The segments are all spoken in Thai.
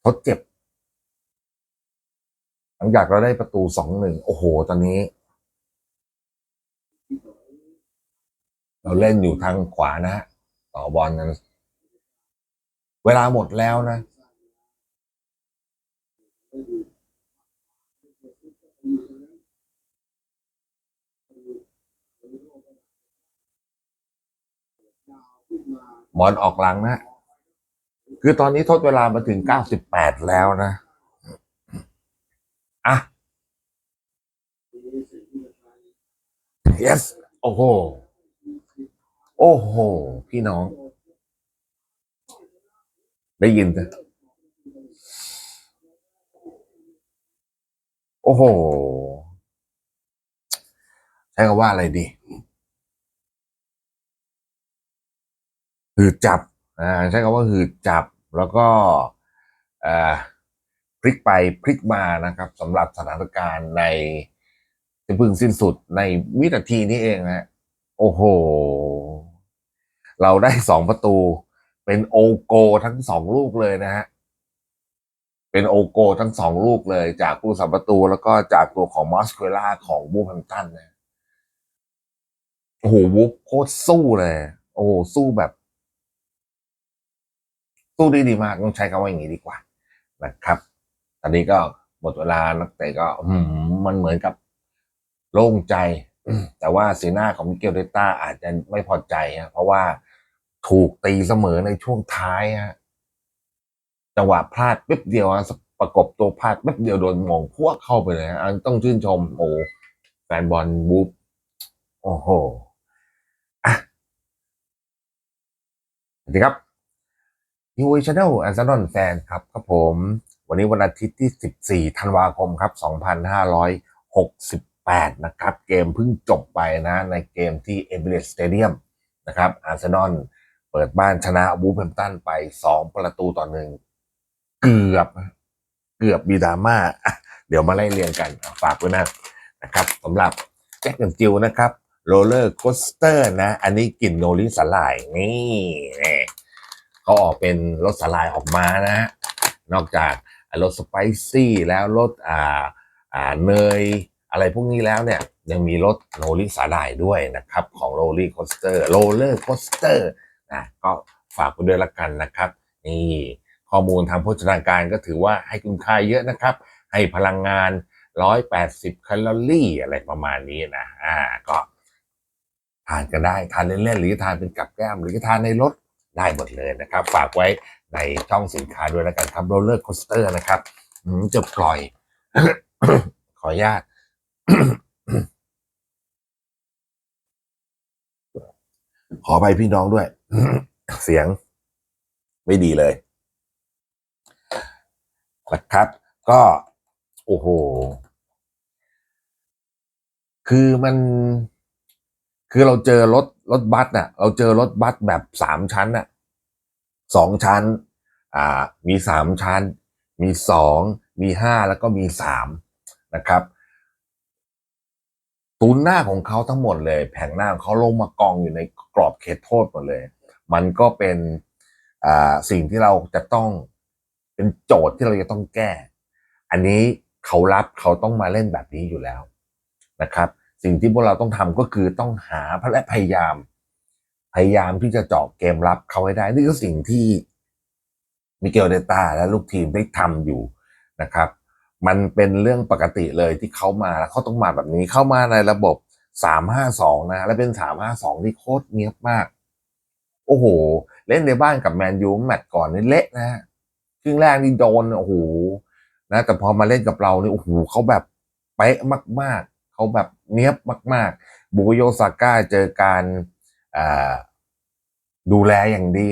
เขาเจ็บ หลังจากเราได้ประตูสองหนึ่งโอ้โห ตอนนี้ เราเล่นอยู่ทางขวานะฮะต่อบอลนั้น เวลาหมดแล้วนะ บอลออกหลังนะ คือตอนนี้ทดเวลามาถึง98แล้วนะ อะ yes โอ้โห โอ้โห พี่น้อง ได้ยินจ้ะโอ้โห ใช้คำว่าอะไรดี หืดจับอ่าใช้คำว่าหืดจับแล้วก็พลิกไปพลิกมานะครับสำหรับสถานการณ์ในที่เพิ่งสิ้นสุดในวินาทีนี้เองฮะโอ้โห เราได้สองประตูเป็นโอโกทั้งสองลูกเลยนะฮะเป็นโอโกทั้งสองลูกเลยจากผู้สัมประตู แล้วก็จากตัวของมอสเคล่าของบูพัมตันนะโอ้โหวูฟโคตรสู้เลย โอ้โหสู้แบบ สู้ได้ดีมากต้องใช้คำว่าอย่างนี้ดีกว่านะครับ ตอนนี้ก็หมดเวลานักเตะก็มันเหมือนกับโล่งใจ แต่ว่าสีหน้าของมิเกลเดต้าอาจจะไม่พอใจฮะเพราะว่าถูกตีเสมอในช่วงท้ายฮะจังหวะพลาดแป๊บเดียวฮะประกบตัวพลาดแป๊บเดียวโดนมองพวกเข้าไปเลยฮะอันต้องชื่นชมโอ้แฟนบอลบูฟโอ้โหอะสวัสดีครับ ยูวีชาแนลอาร์เซนอลแฟนครับครับผม วันนี้วันอาทิตย์ที่ 14 ธันวาคมครับ 2568 นะครับ เกมเพิ่งจบไปนะ ในเกมที่เอเบเรสเตเดียมนะครับอาร์เซนอลเปิดบ้านชนะบูฟแฮมตันไป 2 ประตูต่อหนึ่งเกือบเกือบบีดราม่าอะเดี๋ยวมาไล่เรียงกันฝากไว้นะนะครับสำหรับแจ็คกับจิวนะครับโรลเลอร์โคสเตอร์นะ อันนี้กลิ่นโนริสลายนี่นี่ เขาออกเป็นรสสลายออกมานะฮะนอกจากรสสไปซี่แล้วรสอ่าอ่าเนยอะไรพวกนี้แล้วเนี่ยยังมีรสโรลลี่สาหร่ายด้วยนะครับ ของโรลลี่โคสเตอร์โรลเลอร์โคสเตอร์นะก็ฝากไปด้วยละกันนะครับนี่ข้อมูลทางโภชนาการก็ถือว่าให้คุณค่าเยอะนะครับ ให้พลังงาน 180 แคลอรี่อะไรประมาณนี้นะอ่าก็ทานกันได้ ทานเล่นๆหรือทานเป็นกับแก้ม หรือทานในรถ ได้หมดเลยนะครับ ฝากไว้ในช่องสินค้าด้วยแล้วกันครับโรลเลอร์โคสเตอร์นะครับจะปล่อย ขออนุญาตขอไปพี่น้องด้วย เสียงไม่ดีเลยนะครับ ก็ โอ้โห คือมัน คือเราเจอรถ รถบัสน่ะเราเจอรถบัสแบบสามชั้นน่ะสองชั้น อ่า มีสามชั้น มีสองมีห้าแล้วก็มีสามนะครับตูนหน้าของเขาทั้งหมดเลย แผงหน้าของเขาลงมากองอยู่ในกรอบเขตโทษหมดเลย มันก็เป็นอ่าสิ่งที่เราจะต้องเป็นโจทย์ที่เราจะต้องแก้ อันนี้เขารับเขาต้องมาเล่นแบบนี้อยู่แล้วนะครับ สิ่งที่พวกเราต้องทำก็คือต้องหาและพยายาม พยายามที่จะเจาะเกมรับเขาให้ได้ นี่คือสิ่งที่มิเกลเดต้าและลูกทีมได้ทำอยู่นะครับ มันเป็นเรื่องปกติเลยที่เขามาแล้วเขาต้องมาแบบนี้เข้ามาในระบบ352นะ และเป็น352ที่โคตรเนียบมาก โอ้โห เล่นในบ้านกับแมนยูแมตช์ก่อนนี่เละนะฮะครึ่งแรกนี่โดนโอ้โหนะแต่พอมาเล่นกับเรานี่โอ้โหเขาแบบเป๊ะมาก ๆเขาแบบ เนี้ยบมาก ๆ บุกโยซาก้าเจอการดูแลอย่างดี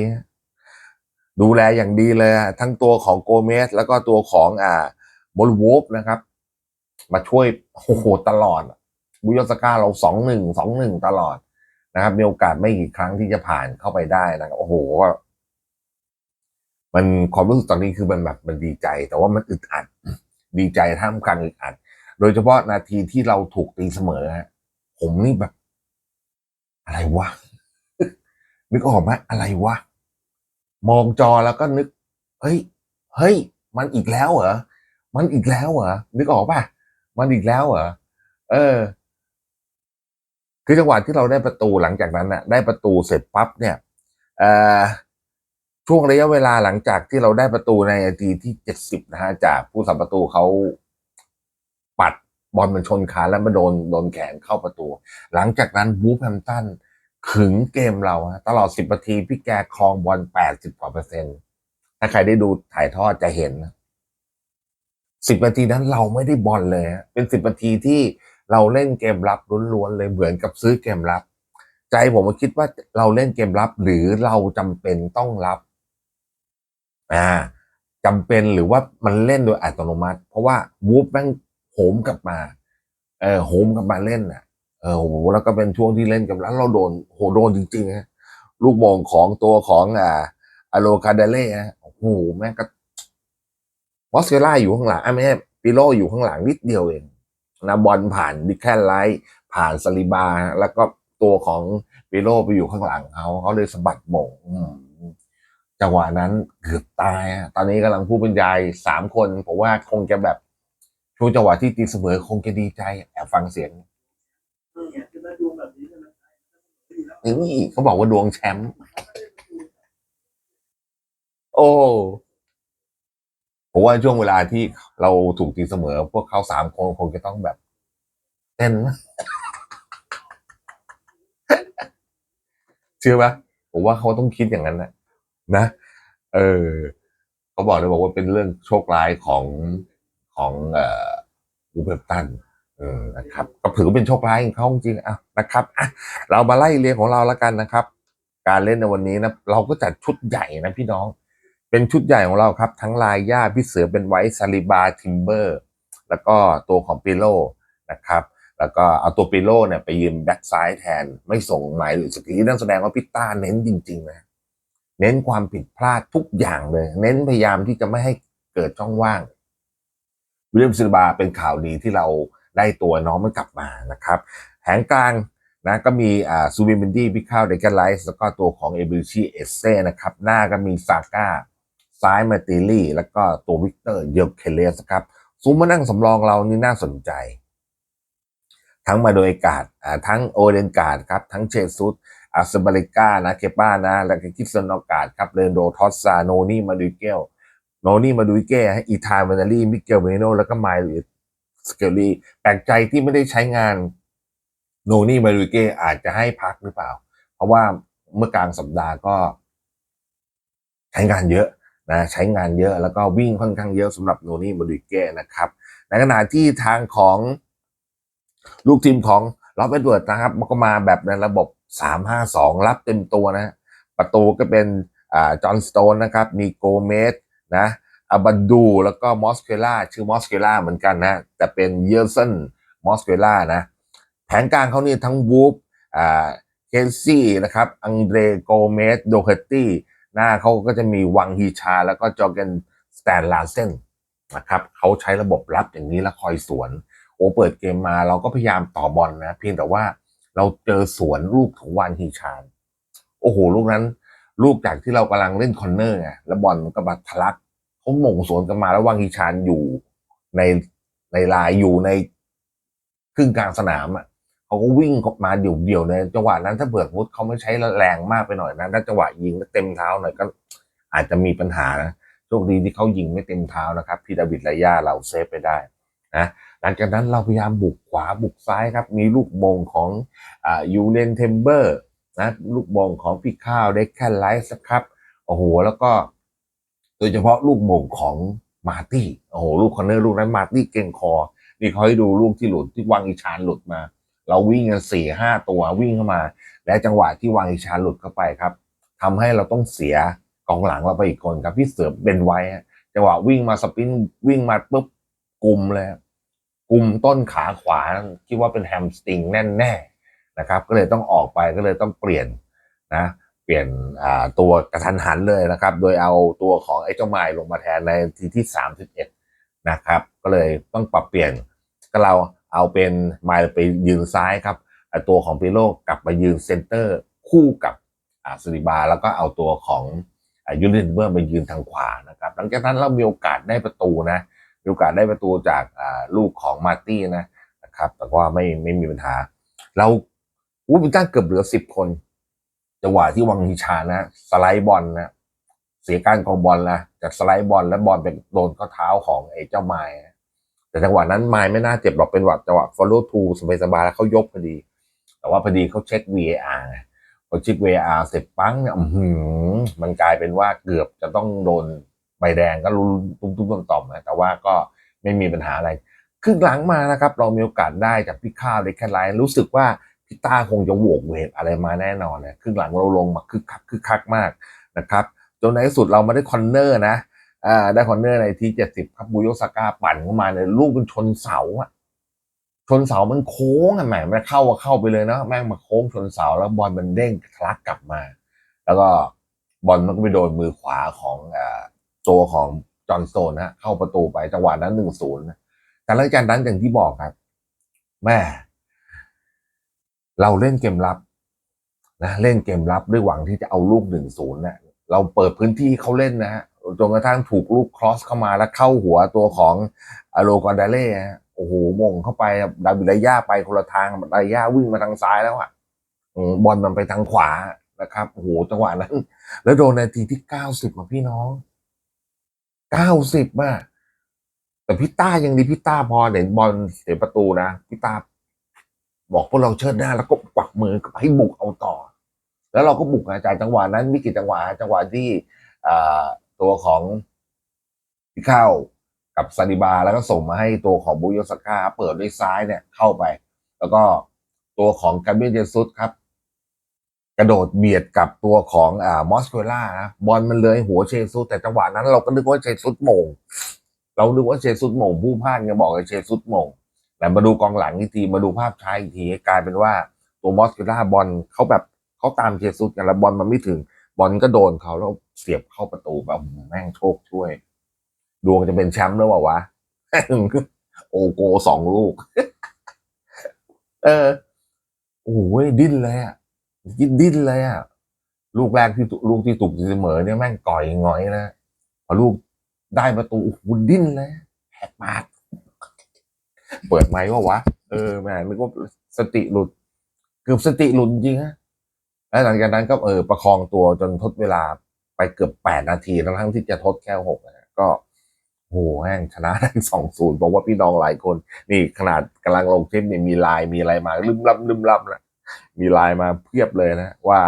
ดูแลอย่างดีเลย ทั้งตัวของโกเมส แล้วก็ตัวของอ่าโมลวูฟนะครับ มาช่วยโอ้โหตลอด บุโยสก้าเราสองหนึ่งสองหนึ่งตลอดนะครับ มีโอกาสไม่กี่ครั้งที่จะผ่านเข้าไปได้นะครับโอ้โหก็มันความรู้สึกตอนนี้คือมันแบบมันดีใจ แต่ว่ามันอึดอัด ดีใจท่ามกลางอึดอัด โดยเฉพาะนาทีที่เราถูกตีเสมอฮะผมนี่แบบ อะไรวะ นึกออกไหมอะไรวะ มองจอแล้วก็นึก เฮ้ย เฮ้ย มันอีกแล้วเหรอ มันอีกแล้วเหรอ นึกออกป่ะ มันอีกแล้วเหรอ เออ คือจังหวะที่เราได้ประตูหลังจากนั้นน่ะ ได้ประตูเสร็จปั๊บเนี่ยเอ่อช่วงระยะเวลาหลังจากที่เราได้ประตูในนาทีที่เจ็ดสิบนะฮะจากผู้สัมประตูเขา บอลมันชนขาแล้วมาโดนโดนแขนเข้าประตู หลังจากนั้นวูฟแฮมตันขึงเกมเราตลอดสิบนาทีพี่แกครองบอลแปดสิบกว่าเปอร์เซ็นต์ถ้าใครได้ดูถ่ายทอดจะเห็นสิบนาทีนั้นเราไม่ได้บอลเลย เป็นสิบนาทีที่เราเล่นเกมรับล้วนๆเลยเหมือนกับซื้อเกมรับ ใจผมก็คิดว่าเราเล่นเกมรับหรือเราจำเป็นต้องรับอ่าจำเป็นหรือว่ามันเล่นโดยอัตโนมัติ เพราะว่าวูฟแม่ง โหมกลับมาเออโหมกลับมาเล่นอะเออโหแล้วก็เป็นช่วงที่เล่นกับแล้วเราโดนโหโดนจริงๆฮะลูกโมงของตัวของอ่าอโลคาเดเล่ฮะโอ้โหแม่งก็มอสเกล่าอยู่ข้างหลังอะไม่ใช่ปิโลอยู่ข้างหลังนิดเดียวเองนะบอลผ่านดิแคนไลท์ผ่านสลิบา แล้วก็ตัวของปิโลไปอยู่ข้างหลังเขาเขาเลยสะบัดโมงอืมจังหวะนั้นเกือบตายอะตอนนี้กำลังพูดบรรยายสามคนผมว่าคงจะแบบ ช่วงจังหวะที่ตีเสมอคงจะดีใจแอบฟังเสียงนี่ไงคือมาดูแบบนี้ใช่ไหมดีแล้วนี่เขาบอกว่าดวงแชมป์โอ้ผมว่าช่วงเวลาที่เราถูกตีเสมอ พวกเขาสามคนคงจะต้องแบบเต้นเชื่อปะผมว่าเขาต้องคิดอย่างนั้นนะนะ เออเขาบอกเลยบอกว่าเป็นเรื่องโชคร้ายของ ของเอ่ออูเบตันนะครับก็ถือเป็นโชคร้ายของเขาจริงอะนะครับอะเรามาไล่เรียงของเราแล้วกันนะครับ การเล่นในวันนี้นะเราก็จัดชุดใหญ่นะพี่น้อง เป็นชุดใหญ่ของเราครับ ทั้งลายย่าพี่เสือเป็นไวท์ซาลิบาทิมเบอร์ แล้วก็ตัวของปิโลนะครับ แล้วก็เอาตัวปิโลเนี่ยไปยืนแบ็กซ้ายแทนไม่ส่งหมายหรือสกีนั่นแสดงว่าพี่ต้าเน้นจริงๆนะเน้นความผิดพลาดทุกอย่างเลย เน้นพยายามที่จะไม่ให้เกิดช่องว่าง วิลเลียมซิลบาเป็นข่าวดีที่เราได้ตัวน้องมันกลับมานะครับแผงกลางนะก็มีอ่าซูบิมินดี้พิคาวเดกันไลส์แล้วก็ตัวของเอบิชีเอเซ่นะครับ หน้าก็มีซาก้าซ้ายมาติลี่ แล้วก็ตัววิกเตอร์เยลเคเลสครับซูมมานั่งสำรองเรานี่น่าสนใจ ทั้งมาโดยกาดอ่าทั้งโอเดนกาดครับ ทั้งเชซุสอาซาบริก้านะ เคป้านะ แล้วก็คิสซอนอกาดครับเรนโดทอสซาโนนี่มาดูเกล โนนี่มาดูเกลอีธานเวนารีมิเกลเวโนแล้วก็ไมล์สเกลลีแปลกใจที่ไม่ได้ใช้งานโนนี่มาดูเกลอาจจะให้พักหรือเปล่า เพราะว่าเมื่อกลางสัปดาห์ก็ ใช้งานเยอะนะใช้งานเยอะแล้วก็วิ่งค่อนข้างเยอะสำหรับโนนี่มาดูเก้นะครับในขณะที่ทางของลูกทีมของล็อบเอ็ดเวิร์ดนะครับมันก็มาแบบในระบบ 3-5-2 รับเต็มตัวนะ ประตูก็เป็นจอห์นสโตนนะครับ มีโกเมส นะอาบันดูแล้วก็มอสเคล่าชื่อมอสเคล่าเหมือนกันนะ แต่เป็นเยอร์เซนมอสเคล่านะ แผงกลางเขานี่ทั้งวูฟอ่าเคซี่นะครับอังเดรโกเมสโดเฮตตี้หน้าเขาก็จะมีวังฮีชา แล้วก็จอร์เกนสแตนลาเซนนะครับเขาใช้ระบบรับอย่างนี้แล้วคอยสวน โอเปิดเกมมาเราก็พยายามต่อบอลนะเพียงแต่ว่าเราเจอสวนลูกของวันฮีชานโอ้โห ลูกนั้น ลูกจากที่เรากำลังเล่นคอนเนอร์ไงแล้วบอลมันก็มาทะลัก เขาหม่งสวนกันมาแล้ววังฮีชานอยู่ในในลายอยู่ในครึ่งกลางสนามอะเขาก็วิ่งมาเดี่ยวๆในจังหวะนั้นถ้าเบิดมุดเขาไม่ใช้แรงมากไปหน่อยนะถ้าจังหวะยิงเต็มเท้าหน่อยก็อาจจะมีปัญหานะโชคดีที่เขายิงไม่เต็มเท้านะครับพี่ดาวิดไลยาเราเซฟไปได้นะหลังจากนั้นเราพยายามบุกขวาบุกซ้ายครับ มีลูกมงของอ่ายูเนนเทมเบอร์นะลูกมงของพี่ข้าวเด็กแค่ไลท์ครับโอ้โหแล้วก็ โดยเฉพาะลูกโมงของมาร์ตี้โอ้โหลูกคอนเนอร์ลูกนั้นมาร์ตี้เก่งคอ นี่เขาให้ดูลูกที่หลุดที่วางอีชานหลุดมา เราวิ่งกันสี่ห้าตัววิ่งเข้ามา และจังหวะที่วางอีชานหลุดเข้าไปครับทำให้เราต้องเสียกองหลังเราไปอีกคนครับพี่เสือเป็นไว้จังหวะวิ่งมาสปรินต์วิ่งมาปุ๊บกลุ่มเลยกลุ่มต้นขาขวาคิดว่าเป็นแฮมสตริงแน่ๆนะครับ ก็เลยต้องออกไปก็เลยต้องเปลี่ยนนะ เปลี่ยนตัวกระทันหันเลยนะครับ โดยเอาตัวของไอ้เจ้าไมล์ลงมาแทนในทีที่สามสิบเอ็ดนะครับ ก็เลยต้องปรับเปลี่ยนก็เราเอาเป็นไมล์ไปยืนซ้ายครับตัวของปิโลกลับมายืนเซนเตอร์คู่กับสุริบา แล้วก็เอาตัวของอยูรินเบอร์ไปยืนทางขวานะครับ หลังจากนั้นเรามีโอกาสได้ประตูนะมีโอกาสได้ประตูจากลูกของมาร์ตี้นะนะครับ แต่ว่าไม่ไม่มีปัญหา เราวูบินตันเกือบเหลือสิบคน จังหวะที่วังฮิชานะสไลด์บอลนะเสียการกองบอลนะจากสไลด์บอลแล้วบอลไปโดนข้อเท้าของไอ้เจ้าไม้แต่จังหวะนั้นไม้ไม่น่าเจ็บหรอกเป็นหวัดจังหวะ follow to สบายๆแล้วเขายกพอดี แต่ว่าพอดีเขาเช็ค VAR พอเช็ค VAR เสร็จปั้งเนี่ยอื้อหือมันกลายเป็นว่าเกือบจะต้องโดนใบแดงก็รุนตุ้มตุ้มๆต่อมๆนะแต่ว่าก็ไม่มีปัญหาอะไรครึ่งหลังมานะครับ เรามีโอกาสได้จากพี่ข้าวได้แค่ไลน์รู้สึกว่า พี่ต้าคงจะโหวกเวทอะไรมาแน่นอนนะครึ่งหลังเราลงมาคึกคักคึกคักมากนะครับ จนในที่สุดเรามาได้คอนเนอร์นะอ่าได้คอนเนอร์ในที่เจ็ดสิบครับบุโยสกาปั่นเข้ามาเนี่ยลูกมันชนเสาอะชนเสามันโค้งอะแหมมันเข้าก็เข้าไปเลยนะแม่งมาโค้งชนเสาแล้วบอลมันเด้งทะลักกลับมา แล้วก็บอลมันก็ไปโดนมือขวาของอ่าตัวของจอห์นสโตนนะเข้าประตูไปจังหวะนั้นหนึ่งศูนย์แต่หลังจากนั้นอย่างที่บอกครับ แม่ เราเล่นเกมรับนะเล่นเกมรับด้วยหวังที่จะเอาลูกหนึ่งศูนย์นะเราเปิดพื้นที่เขาเล่นนะฮะจนกระทั่งถูกลูกครอสเข้ามาแล้วเข้าหัวตัวของอโลกอนดาเล่โอ้โหมงเข้าไปดาบิดายาไปคนละทางดายาวิ่งมาทางซ้ายแล้วอะบอลมันไปทางขวานะครับโอ้โหจังหวะนั้น แล้วโดนนาทีที่เก้าสิบอะพี่น้องเก้าสิบอะแต่พี่ต้ายังดีพี่ต้าพอเห็นบอลเสียประตูนะพี่ต้า บอกพวกเราเชิดหน้าแล้วก็กวักมือให้บุกเอาต่อ แล้วเราก็บุกอาจารย์จังหวะนั้นมีกี่จังหวะจังหวะที่ตัวของพี่เข้ากับซาดิบาแล้วก็ส่งมาให้ตัวของบุโยสก้าเปิดด้วยซ้ายเนี่ยเข้าไป แล้วก็ตัวของกาเบรียเจซุสครับ กระโดดเบียดกับตัวของอ่ามอสโคล่านะบอลมันเลยหัวเชซุสแต่จังหวะนั้นเราก็นึกว่าเชซุสมง เรานึกว่าเชซุสมงผู้พลาดยังบอกว่าเชซุสมง แต่มาดูกองหลังอีกทีมาดูภาพช้าอีกทีกลายเป็นว่าตัวมอสกิล่าบอลเขาแบบเขาตามเจซุสกันแล้วบอลมันไม่ถึงบอลก็โดนเขาแล้วเสียบเข้าประตูแบบแม่งโชคช่วย ดวงจะเป็นแชมป์แล้วเปล่าวะโอโกสองลูก เออโอ้โหดิ้นเลยอะดิ้นเลยอะลูกแรกที่ลูกที่ตุกเสมอเนี่ยแม่งก่อยงอยนะพอลูกได้ประตูโอ้โหดิ้นเลยแหกปาก เปิดไมค์ว่าวะ เออแม่นึกว่าสติหลุด เกือบสติหลุดจริงฮะ แล้วหลังจากนั้นก็เออประคองตัวจนทดเวลาไปเกือบแปดนาที ทั้งที่จะทดแค่หกนะก็โหแม่งชนะได้สองศูนย์บอกว่าพี่น้องหลายคน นี่ขนาดกำลังลงคลิปเนี่ยมีไลน์มีอะไรมาลืมล่ำลืมล่ำนะมีไลน์มาเพียบเลยนะ ว่า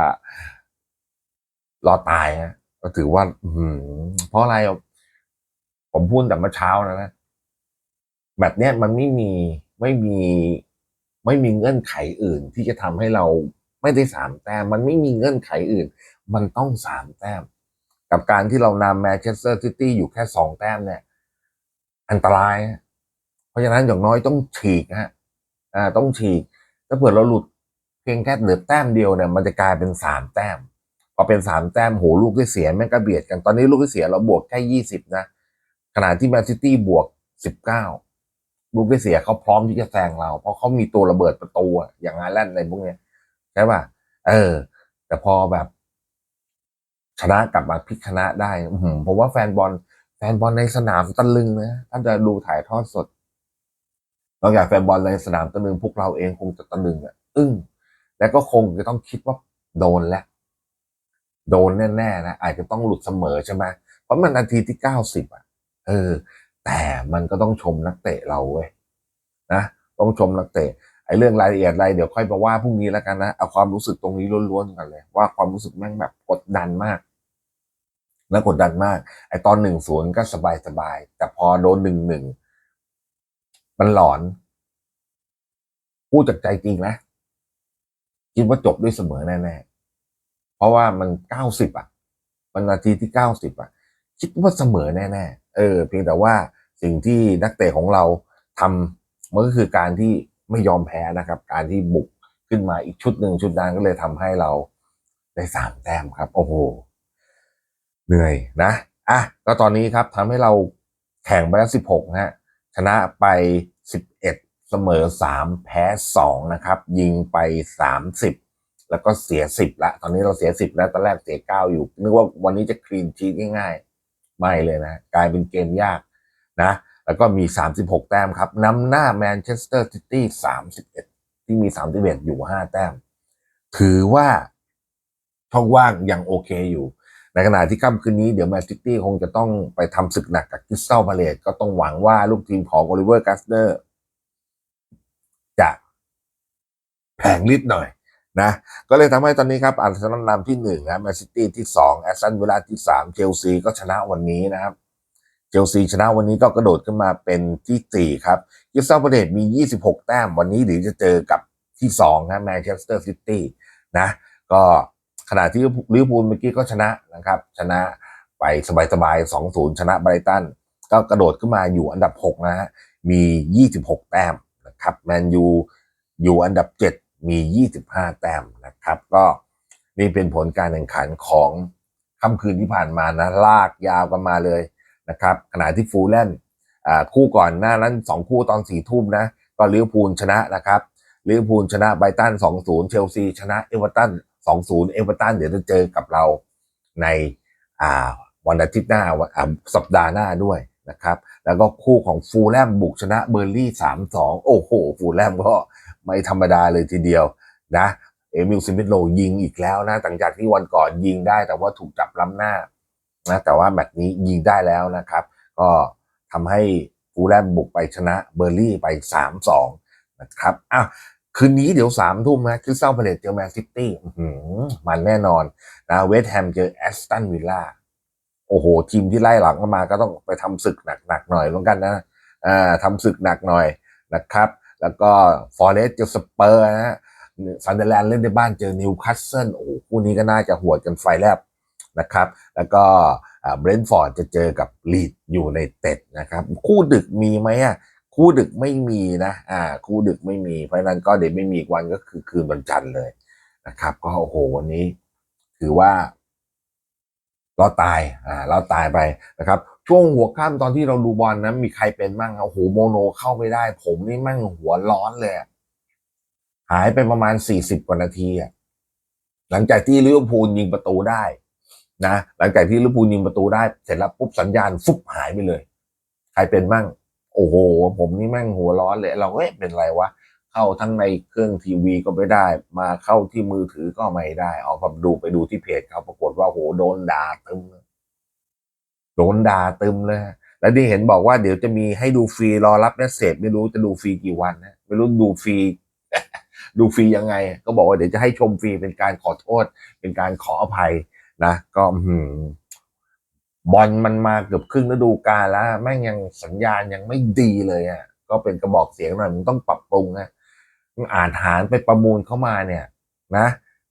รอตายฮะก็ถือว่า อืมเพราะอะไรผมพูดแต่เมื่อเช้านะนะ แบบเนี้ยมันไม่มีไม่มีไม่มีเงื่อนไขอื่น ที่จะทำให้เราไม่ได้สามแต้มมันไม่มีเงื่อนไขอื่น มันต้องสามแต้ม กับการที่เรานำแมนเชสเตอร์ซิตี้อยู่แค่สองแต้มเนี่ย อันตราย เพราะฉะนั้นอย่างน้อยต้องฉีกฮะอ่าต้องฉีก ถ้าเผื่อเราหลุดเพียงแค่เหลือแต้มเดียวเนี่ยมันจะกลายเป็นสามแต้มพอเป็นสามแต้มโหลูกที่เสียแม่งก็เบียดกันตอนนี้ลูกที่เสียเราบวกแค่ยี่สิบนะขณะที่แมนซิตี้บวกสิบเก้า ลูกได้เสียเขาพร้อมที่จะแซงเรา เพราะเขามีตัวระเบิดประตูอะอย่างไงแลนอะไรพวกเนี้ยใช่ป่ะเออ แต่พอแบบ ชนะกลับมาพลิกชนะได้อืผมว่าแฟนบอล แฟนบอลในสนามตะลึงนะถ้าจะดูถ่ายทอดสดนอกจากแฟนบอลในสนามตะลึงพวกเราเองคงจะตะลึงอะอึ้งแล้วก็คงจะต้องคิดว่าโดนแล้วโดนแน่ๆนะอาจจะต้องหลุดเสมอใช่ไหมเพราะมันนาทีที่เก้าสิบอะเออ แต่มันก็ต้องชมนักเตะเราเว้ยนะต้องชมนักเตะไอ้เรื่องรายละเอียดอะไรเดี๋ยวค่อยมาว่าพรุ่งนี้แล้วกันนะเอาความรู้สึกตรงนี้ล้วนๆกันเลย ว่าความรู้สึกแม่งแบบกดดันมากแล้วกดดันมาก ไอ้ตอนหนึ่งศูนย์ก็สบายสบายๆแต่พอโดนหนึ่งหนึ่งมันหลอนพูดจากใจจริงนะคิดว่าจบด้วยเสมอแน่ๆเพราะว่ามันเก้าสิบอะมันนาทีที่เก้าสิบอะ คิดว่าเสมอแน่ๆเออ เพียงแต่ว่า สิ่งที่นักเตะของเราทำมันก็คือการที่ไม่ยอมแพ้นะครับ การที่บุกขึ้นมาอีกชุดหนึ่งชุดนั้นก็เลยทำให้เราได้สามแต้มครับ โอ้โห เหนื่อยนะอะก็ตอนนี้ครับทำให้เราแข่งไปแล้วสิบหกนะฮะชนะไปสิบเอ็ดเสมอสามแพ้สองนะครับ ยิงไปสามสิบแล้วก็เสียสิบละตอนนี้เราเสียสิบแล้วตอนแรกเสียเก้าอยู่นึกว่าวันนี้จะคลีนชีตง่ายๆ ไม่เลยนะ กลายเป็นเกมยาก นะแล้วก็มี 36 แต้มครับนำหน้าแมนเชสเตอร์ซิตี้31 ที่มี 31 อยู่ 5 แต้ม ถือว่าช่องว่างยังโอเคอยู่ ในขณะที่ค่ำคืนนี้เดี๋ยวแมนซิตี้คงจะต้องไปทำศึกหนักกับคริสตัลพาเลตก็ต้องหวังว่าลูกทีมของโอลิเวอร์กัสเนอร์จะแผงฤทธิ์หน่อยนะก็เลยทำให้ตอนนี้ครับอาร์เซนอลนำที่หนึ่งนะแมนซิตี้ที่สองแอสตันวิลล่าที่สามเชลซีก็ชนะวันนี้นะครับ เชลซีชนะวันนี้ก็กระโดดขึ้นมาเป็นที่สี่ครับคริสตัลพาเลตมี 26 แต้มวันนี้เดี๋ยวจะเจอกับที่สองนะแมนเชสเตอร์ซิตี้นะ ก็ขณะที่ลิเวอร์พูลเมื่อกี้ก็ชนะนะครับ ชนะไปสบายๆ2-0 ชนะไบรตันก็กระโดดขึ้นมาอยู่อันดับ 6 นะฮะ มี 26 แต้มนะครับ แมนยูอยู่อันดับ 7 มี 25 แต้มนะครับ ก็นี่เป็นผลการแข่งขันของค่ำคืนที่ผ่านมานะ ลากยาวกันมาเลย นะครับขณะที่ฟูลแลนด์คู่ก่อนหน้านั้น 2 คู่ตอน4ทุ่มนะก็ลิเวอร์พูลชนะนะครับลิเวอร์พูลชนะไบตัน2-0เชลซีชนะเอเวอร์ตัน2-0เอเวอร์ตันเดี๋ยวจะเจอกับเราในาวันอาทิตย์หน้าวันสัปดาห์หน้าด้วยนะครับ แล้วก็คู่ของฟูลแลมบุกชนะเบอร์ลี่3-2โอ้โห ฟูลแลมก็ไม่ธรรมดาเลยทีเดียวนะเอมิลซิมิธโลยิงอีกแล้วนะหลังจากที่วันก่อนยิงได้แต่ว่าถูกจับล้ำหน้า นะแต่ว่าแมตช์นี้ยิงได้แล้วนะครับ ก็ทำให้ฟูลแลมบุกไปชนะเบอร์ลี่ไป 3-2 นะครับอ้าวคืนนี้เดี๋ยวสามทุ่มนะคริสตัลพาเลตเจอแมนซิตี้มันแน่นอนนะเวสต์แฮมเจอแอสตันวิลล่าโอ้โห ทีมที่ไล่หลังมาก็ต้องไปทำศึกหนักๆหน่อยเหมือนกันนะอ่าทำศึกหนักหน่อยนะครับ แล้วก็ฟอร์เรสเจอสเปอร์นะฮะซันเดอร์แลนด์เล่นในบ้านเจอนิวคาสเซิลโอ้โหคู่นี้ก็น่าจะหัวดกันไฟแลบ นะครับ แล้วก็เบรนท์ฟอร์ดจะเจอกับลีดอยู่ในเต็ดนะครับ คู่ดึกมีไหมอะคู่ดึกไม่มีนะอ่าคู่ดึกไม่มี เพราะนั้นก็เดี๋ยวไม่มีวันก็คือคืนวันจันทร์เลยนะครับ ก็โอ้โหวันนี้ ถือว่าเราตายอ่าเราตายไปนะครับช่วงหัวค่ำตอนที่เราดูบอลนะมีใครเป็นมั่งโอ้โหโมโนเข้าไม่ได้ ผมนี่มั่งหัวร้อนเลยหายไปประมาณสี่สิบกว่านาทีอะหลังจากที่ลิเวอร์พูลยิงประตูได้ นะหลังจากที่ลิเวอร์พูลยิงประตูได้เสร็จแล้วปุ๊บสัญญาณฟุบหายไปเลย ใครเป็นมั่ง โอ้โห ผมนี่แม่งหัวร้อนเลย เราเอ๊ะเป็นไรวะเข้าทั้งในเครื่องทีวีก็ไม่ได้ มาเข้าที่มือถือก็ไม่ได้เอาผมดูไปดูที่เพจเขาปรากฏว่าโหโดนด่าตึมโดนด่าตึมเลยแล้วที่เห็นบอกว่าเดี๋ยวจะมีให้ดูฟรีรอรับเมสเซจไม่รู้จะดูฟรีกี่วันนะไม่รู้ดูฟรีดูฟรียังไง ก็บอกว่าเดี๋ยวจะให้ชมฟรีเป็นการขอโทษ เป็นการขออภัย นะก็บอลมันมาเกือบครึ่งฤดูกาลแล้วแม่งยังสัญญาณยังไม่ดีเลยอะ ก็เป็นกระบอกเสียงหน่อยมึงต้องปรับปรุงนะมึงอ่านหารไปประมูลเข้ามาเนี่ย นะ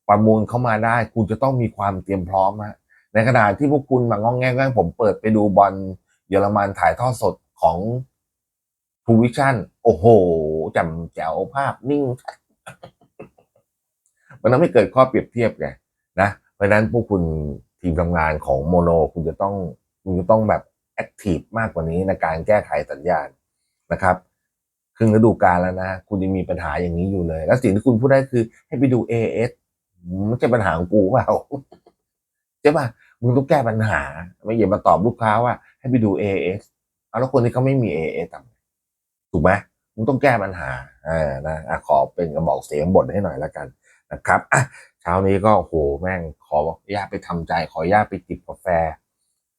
ประมูลเข้ามาได้ คุณจะต้องมีความเตรียมพร้อมฮะในขณะที่พวกคุณมางองแงงผมเปิดไปดูบอลเยอรมันถ่ายทอดสดของทูวิชั่นโอ้โหจำแจ๋วภาพนิ่ง มันทำให้เกิดข้อเปรียบเทียบไงนะ เพราะนั้นพวกคุณทีมทำงานของโมโน คุณจะต้องคุณจะต้องแบบแอคทีฟมากกว่านี้ในการแก้ไขสัญญาณนะครับครึ่งฤดูกาลแล้วนะคุณยังมีปัญหาอย่างนี้อยู่เลย แล้วสิ่งที่คุณพูดได้คือ ให้ไปดู AS ไม่ใช่ปัญหาของกูเปล่าใช่ป่ะมึงต้องแก้ปัญหา ไม่อย่ามาตอบลูกค้าว่า ให้ไปดู AS เอสเอาแล้วคนที่เขาไม่มี AS ทำถูกไหมมึงต้องแก้ปัญหาอ่านะอะขอเป็นกระบอกเสียงบทให้หน่อยแล้วกันนะครับอะ ช้านี้ก็โหแม่งขออนุญาตไปทำใจ ขออนุญาตไปจิบกาแฟ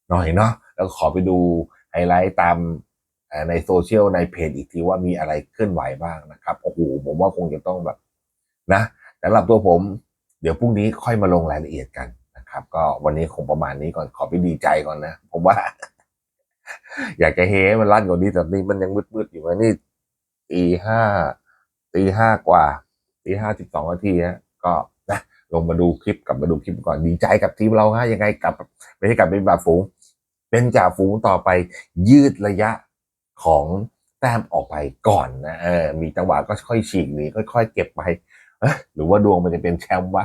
หน่อยเนาะแล้วขอไปดูไฮไลท์ตามในโซเชียลในเพจอีกทีว่ามีอะไรเคลื่อนไหวบ้างนะครับโอ้โหผมว่าคงจะต้องแบบนะสำหรับตัวผม เดี๋ยวพรุ่งนี้ค่อยมาลงรายละเอียดกันนะครับ ก็วันนี้คงประมาณนี้ก่อนขอไปดีใจก่อนนะ ผมว่า อยากจะเฮให้มันลั่นกว่านี้แต่นี่มันยังมืดๆอยู่นะนี่ตีห้าตีห้ากว่าตีห้าสิบสองนาทีนะก็ ลงมาดูคลิปกลับมาดูคลิปก่อนดีใจกับทีมเราฮะยังไงกลับไม่ใช่กลับเป็นจ่าฝูง เป็นจ่าฝูงต่อไปยืดระยะของแต้มออกไปก่อนนะเออมีจังหวะก็ค่อยฉีกหนีค่อยๆเก็บไปหรือว่าดวงมันจะเป็นแชมป์วะ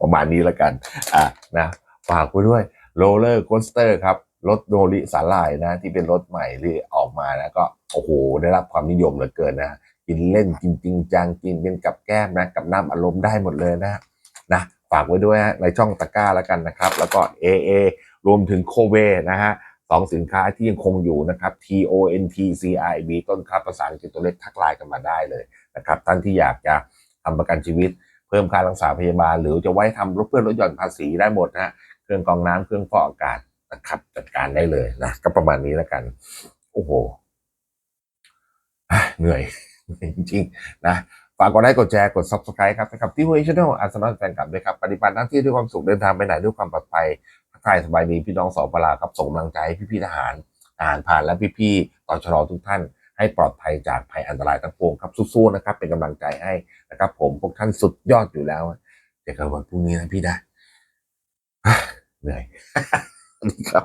ประมาณนี้แล้วกัน อะนะฝากไว้ด้วยโรลเลอร์โคสเตอร์ครับรถโนริสาลายนะ ที่เป็นรถใหม่ที่ออกมานะก็โอ้โหได้รับความนิยมเหลือเกินนะ กินเล่นกินจริงจังกินเป็นกับแก้มนะกับน้ำอารมณ์ได้หมดเลยนะนะฝากไว้ด้วยฮะในช่องตะกร้าแล้วกันนะครับ แล้วก็ AA รวมถึงโคเวนะฮะสองสินค้าที่ยังคงอยู่นะครับ T O N T C I B ต้นครับภาษาอังกฤษตัวเล็กทักไลน์กันมาได้เลยนะครับท่านที่อยากจะทำประกันชีวิต เพิ่มค่ารักษาพยาบาล หรือจะไว้ทำรถเพื่อนลดหย่อนภาษีได้หมดนะฮะเครื่องกรองน้ำเครื่องฟอกอากาศนะครับจัดการได้เลยนะก็ประมาณนี้แล้วกัน โอ้โหเหนื่อย จริงๆนะฝากกดไลค์กดแชร์กด subscribe ครับนะครับที่หัวช n แนลอาสนะแฟนคลับด้วยครับปฏิบัติหน้าที่ด้วยความสุขเดินทางไปไหนด้วยความปลอดภัยทักทายสบายดีพี่น้องสองปลาครับส่งกำลังใจให้พี่ๆทหารทหารผ่านและพี่ๆต่อชรทุกท่าน ให้ปลอดภัยจากภัยอันตรายทั้งปวงครับสู้ๆนะครับเป็นกำลังใจให้นะครับ ผมพวกท่านสุดยอดอยู่แล้วเจอกันวันพรุ่งนี้นะพี่นะเหนื่อยครับ